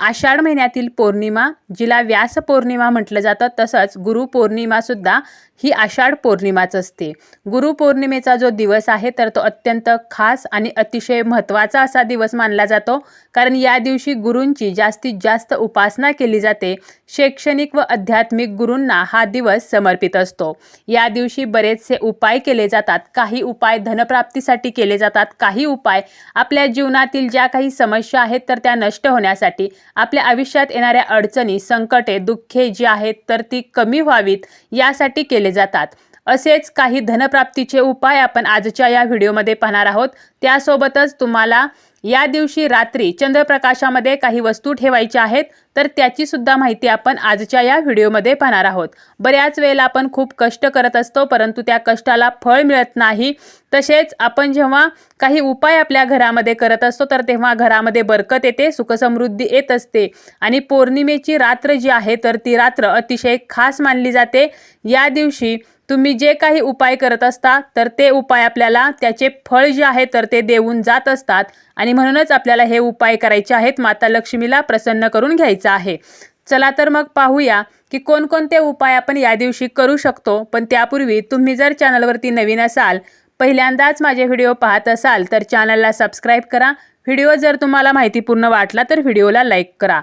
आषाढ महिन्यातील पौर्णिमा जिला व्यास पौर्णिमा म्हटलं जातं तसंच गुरुपौर्णिमासुद्धा ही आषाढ पौर्णिमाच असते. गुरुपौर्णिमेचा जो दिवस आहे तर तो अत्यंत खास आणि अतिशय महत्त्वाचा असा दिवस मानला जातो. कारण या दिवशी गुरूंची जास्तीत जास्त उपासना केली जाते. शैक्षणिक व आध्यात्मिक गुरूंना हा दिवस समर्पित असतो. या दिवशी बरेचसे उपाय केले जातात. काही उपाय धनप्राप्तीसाठी केले जातात. काही उपाय आपल्या जीवनातील ज्या काही समस्या आहेत तर त्या नष्ट होण्यासाठी आपल्या आयुष्यात येणाऱ्या अडचणी संकटे दुःखे जी आहेत तर ती कमी व्हावीत यासाठी केले जातात. असेच काही धनप्राप्तीचे उपाय आपण आजच्या या व्हिडिओमध्ये पाहणार आहोत. त्यासोबतच तुम्हाला या दिवशी रात्री चंद्रप्रकाशामध्ये काही वस्तू ठेवायच्या आहेत. तर त्याची सुद्धा माहिती आपण आजच्या या व्हिडिओमध्ये पाहणार आहोत. बऱ्याच वेळेला आपण खूप कष्ट करत असतो परंतु त्या कष्टाला फळ मिळत नाही. तसेच आपण जेव्हा काही उपाय आपल्या घरामध्ये करत असतो तर तेव्हा घरामध्ये बरकत येते सुखसमृद्धी येत असते. आणि पौर्णिमेची रात्र जी आहे तर ती रात्र अतिशय खास मानली जाते. या दिवशी तुम्ही जे काही उपाय करत असता तर ते उपाय आपल्याला त्याचे फळ जे आहे तर ते देऊन जात असतात. आणि म्हणूनच आपल्याला हे उपाय करायचे आहेत माता लक्ष्मीला प्रसन्न करून घ्यायचे. आहे. चला तर मग पाहूया की कोणकोणते उपाय आपण या दिवशी करू शकतो. पण त्यापूर्वी तुम्ही जर चॅनलवरती नवीन असाल पहिल्यांदाच माझे व्हिडिओ पाहत असाल तर चॅनलला सबस्क्राईब करा. व्हिडिओ जर तुम्हाला माहितीपूर्ण वाटला तर व्हिडिओला लाईक करा.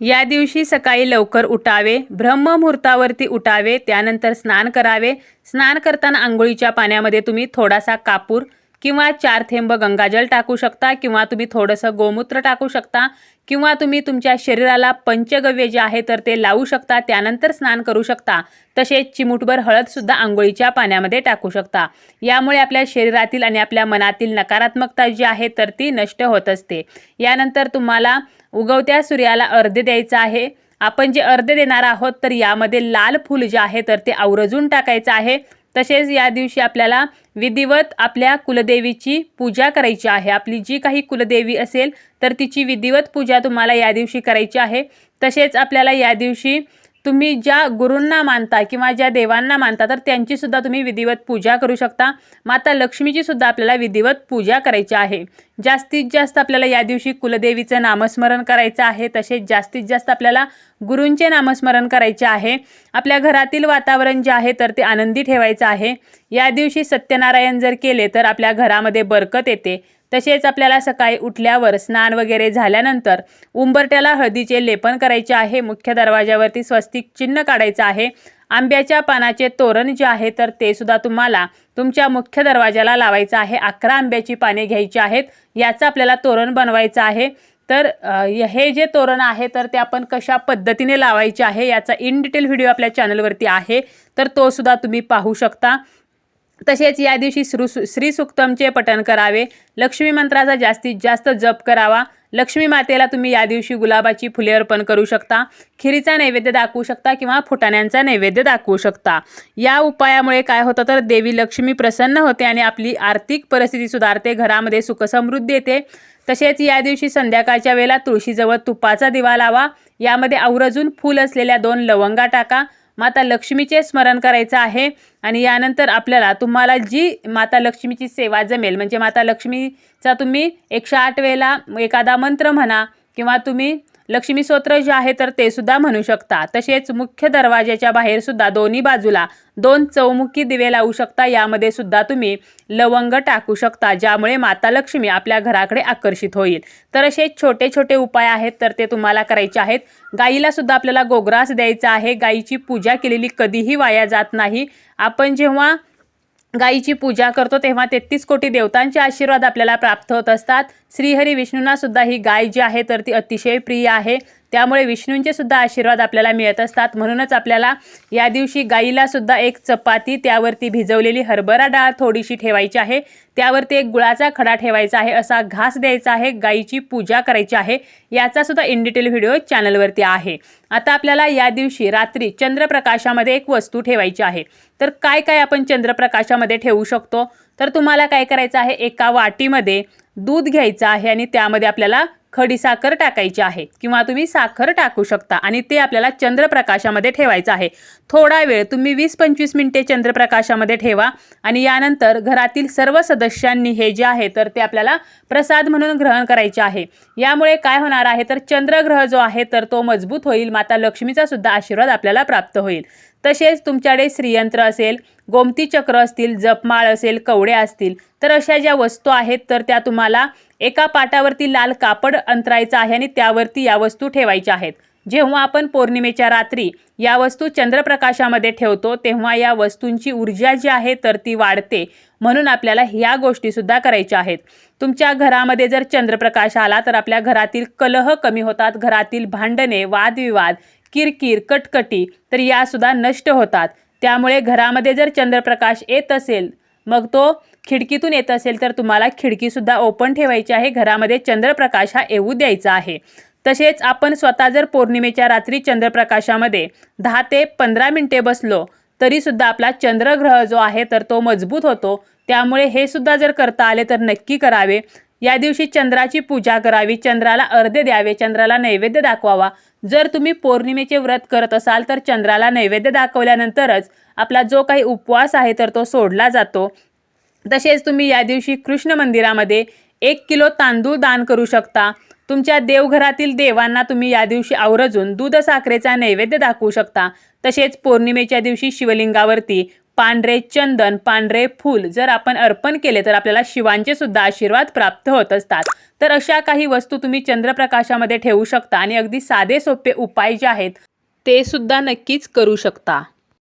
या दिवशी सकाळी लवकर उठावे ब्रह्ममुहूर्तावरती उठावे त्यानंतर स्नान करावे. स्नान करताना आंघोळीच्या पाण्यामध्ये तुम्ही थोडासा कापूर किंवा चार थेंब गंगाजल टाकू शकता किंवा तुम्ही थोडंसं गोमूत्र टाकू शकता किंवा तुम्ही तुमच्या शरीराला पंचगव्य जे आहे तर ते लावू शकता त्यानंतर स्नान करू शकता. तसेच चिमूटभर हळदसुद्धा आंघोळीच्या पाण्यामध्ये टाकू शकता. यामुळे आपल्या शरीरातील आणि आपल्या मनातील नकारात्मकता जी आहे तर ती नष्ट होत असते. यानंतर तुम्हाला उगवत्या सूर्याला अर्धे द्यायचं आहे. आपण जे अर्धे देणार आहोत तर यामध्ये लाल फूल जे आहे तर ते आवर्जून टाकायचं आहे. तसेच या दिवशी आपल्याला विधिवत आपल्या कुलदेवीची पूजा करायची आहे. आपली जी काही कुलदेवी असेल तर तिची विधिवत पूजा तुम्हाला या दिवशी करायची आहे. तसेच आपल्याला या दिवशी तुम्ही ज्या गुरूंना मानता किंवा ज्या देवांना मानता तर त्यांचीसुद्धा तुम्ही विधिवत पूजा करू शकता. माता लक्ष्मीची सुद्धा आपल्याला विधिवत पूजा करायची आहे. जास्तीत जास्त आपल्याला या दिवशी कुलदेवीचं नामस्मरण करायचं आहे. तसेच जास्तीत जास्त आपल्याला गुरूंचे नामस्मरण करायचे आहे. आपल्या घरातील वातावरण जे आहे तर ते आनंदी ठेवायचं आहे. या दिवशी सत्यनारायण जर केले तर आपल्या घरामध्ये बरकत येते. तसेच आपल्याला सकाळी उठल्यावर स्नान वगैरे झाल्यानंतर उंबरट्याला हळदीचे लेपन करायचे आहे. मुख्य दरवाजावरती स्वस्तिक चिन्ह काढायचं आहे. आंब्याच्या पानाचे तोरण जे आहे तर ते सुद्धा तुम्हाला तुमच्या मुख्य दरवाजाला लावायचं आहे. अकरा आंब्याची पाने घ्यायची आहेत. याचं आपल्याला तोरण बनवायचं आहे. तर हे जे तोरण आहे तर ते आपण कशा पद्धतीने लावायचे आहे याचा इन डिटेल व्हिडिओ आपल्या चॅनलवरती आहे. तर तो सुद्धा तुम्ही पाहू शकता. तसेच या दिवशी श्रु श्री सुक्तमचे पठण करावे. लक्ष्मी मंत्राचा जास्तीत जास्त जप करावा. लक्ष्मी मातेला तुम्ही या दिवशी गुलाबाची फुले अर्पण करू शकता. खिरीचा नैवेद्य दाखवू शकता किंवा फुटाण्यांचा नैवेद्य दाखवू शकता. या उपायामुळे काय होतं तर देवी लक्ष्मी प्रसन्न होते आणि आपली आर्थिक परिस्थिती सुधारते घरामध्ये सुखसमृद्धी येते. तसेच या दिवशी संध्याकाळच्या वेळेला तुळशीजवळ तुपाचा दिवा लावा. यामध्ये आवरजून फूल असलेल्या दोन लवंगा टाका. माता लक्ष्मीचे स्मरण करायचं आहे आणि यानंतर आपल्याला तुम्हाला जी माता लक्ष्मीची सेवा जमेल म्हणजे माता लक्ष्मीचा तुम्ही एकशे आठ वेळेला एखादा मंत्र म्हणा किंवा तुम्ही लक्ष्मी स्तोत्र जे आहे तर ते सुद्धा म्हणू शकता. तसेच मुख्य दरवाजाच्या बाहेर सुद्धा दोन्ही बाजूला दोन चौमुखी दिवे लावू शकता. यामध्ये सुद्धा तुम्ही लवंग टाकू शकता ज्यामुळे माता लक्ष्मी आपल्या घराकडे आकर्षित होईल. तर असे छोटे छोटे उपाय आहेत तर ते तुम्हाला करायचे आहेत. गाईला सुद्धा आपल्याला गोग्रास द्यायचा आहे. गाईची पूजा केलेली कधीही वाया जात नाही. आपण जेव्हा गाईची पूजा करतो तेव्हा तेहतीस कोटी देवतांचे आशीर्वाद आपल्याला प्राप्त होत असतात. श्रीहरी विष्णूंना सुद्धा ही गाय जी आहे तर ती अतिशय प्रिय आहे. त्यामुळे विष्णूंचे सुद्धा आशीर्वाद आपल्याला मिळत असतात. म्हणूनच आपल्याला या दिवशी गाईला सुद्धा एक चपाती त्यावरती भिजवलेली हरभरा डाळ थोडीशी ठेवायची आहे. त्यावरती एक गुळाचा खडा ठेवायचा आहे. असा घास द्यायचा आहे. गाईची पूजा करायची आहे. याचा सुद्धा इन डिटेल व्हिडिओ चॅनलवरती आहे. आता आपल्याला या दिवशी रात्री चंद्रप्रकाशामध्ये एक वस्तू ठेवायची आहे. तर काय काय आपण चंद्रप्रकाशामध्ये ठेवू शकतो? तर तुम्हाला काय करायचं आहे? एका वाटीमध्ये दूध घ्यायचं आहे आणि त्यामध्ये आपल्याला खडीसाखर टाकायची आहे किंवा तुम्ही साखर टाकू शकता आणि ते आपल्याला चंद्रप्रकाशामध्ये ठेवायचं आहे. थोडा वेळ तुम्ही वीस पंचवीस मिनटे चंद्रप्रकाशामध्ये ठेवा आणि यानंतर घरातील सर्व सदस्यांनी हे जे आहे तर ते आपल्याला प्रसाद म्हणून ग्रहण करायचे आहे. यामुळे काय होणार आहे तर चंद्रग्रह जो आहे तर तो मजबूत होईल माता लक्ष्मीचा सुद्धा आशीर्वाद आपल्याला प्राप्त होईल. तसेच तुमच्याकडे श्रीयंत्र असेल गोमती चक्र असतील जपमाळ असेल कवडे असतील तर अशा ज्या वस्तू आहेत तर त्या तुम्हाला एका पाटावरती लाल कापड अंतरायचं आहे आणि त्यावरती या वस्तू ठेवायच्या आहेत. जेव्हा आपण पौर्णिमेच्या रात्री या वस्तू चंद्रप्रकाशामध्ये ठेवतो तेव्हा या वस्तूंची ऊर्जा जी आहे तर ती वाढते. म्हणून आपल्याला ह्या गोष्टीसुद्धा करायच्या आहेत. तुमच्या घरामध्ये जर चंद्रप्रकाश आला तर आपल्या घरातील कलह कमी होतात. घरातील भांडणे वादविवाद किरकिर कटकटी तर यासुद्धा नष्ट होतात. त्यामुळे घरामध्ये जर चंद्रप्रकाश येत असेल मग तो खिडकीतून येत असेल तर तुम्हाला खिडकीसुद्धा ओपन ठेवायची आहे. घरामध्ये चंद्रप्रकाश हा येऊ द्यायचा आहे. तसेच आपण स्वतः जर पौर्णिमेच्या रात्री चंद्रप्रकाशामध्ये दहा ते पंधरा मिनटे बसलो तरीसुद्धा आपला चंद्रग्रह जो आहे तर तो मजबूत होतो. त्यामुळे हे सुद्धा जर करता आले तर नक्की करावे. या दिवशी चंद्राची पूजा करावी चंद्राला अर्धे द्यावे चंद्राला नैवेद्य दाखवावा. जर तुम्ही पौर्णिमेचे व्रत करत असाल तर चंद्राला नैवेद्य दाखवल्यानंतरच आपला जो काही उपवास आहे तर तो सोडला जातो. तसेच तुम्ही या दिवशी कृष्ण मंदिरामध्ये एक किलो तांदूळ दान करू शकता. तुमच्या देवघरातील देवांना तुम्ही या दिवशी आवर्जून दूध साखरेचा नैवेद्य दाखवू शकता. तसेच पौर्णिमेच्या दिवशी शिवलिंगावरती पांढरे चंदन पांढरे फूल जर आपण अर्पण केले तर आपल्याला शिवांचे सुद्धा आशीर्वाद प्राप्त होत असतात. तर अशा काही वस्तू तुम्ही चंद्रप्रकाशामध्ये ठेवू शकता आणि अगदी साधे सोपे उपाय जे आहेत ते सुद्धा नक्कीच करू शकता.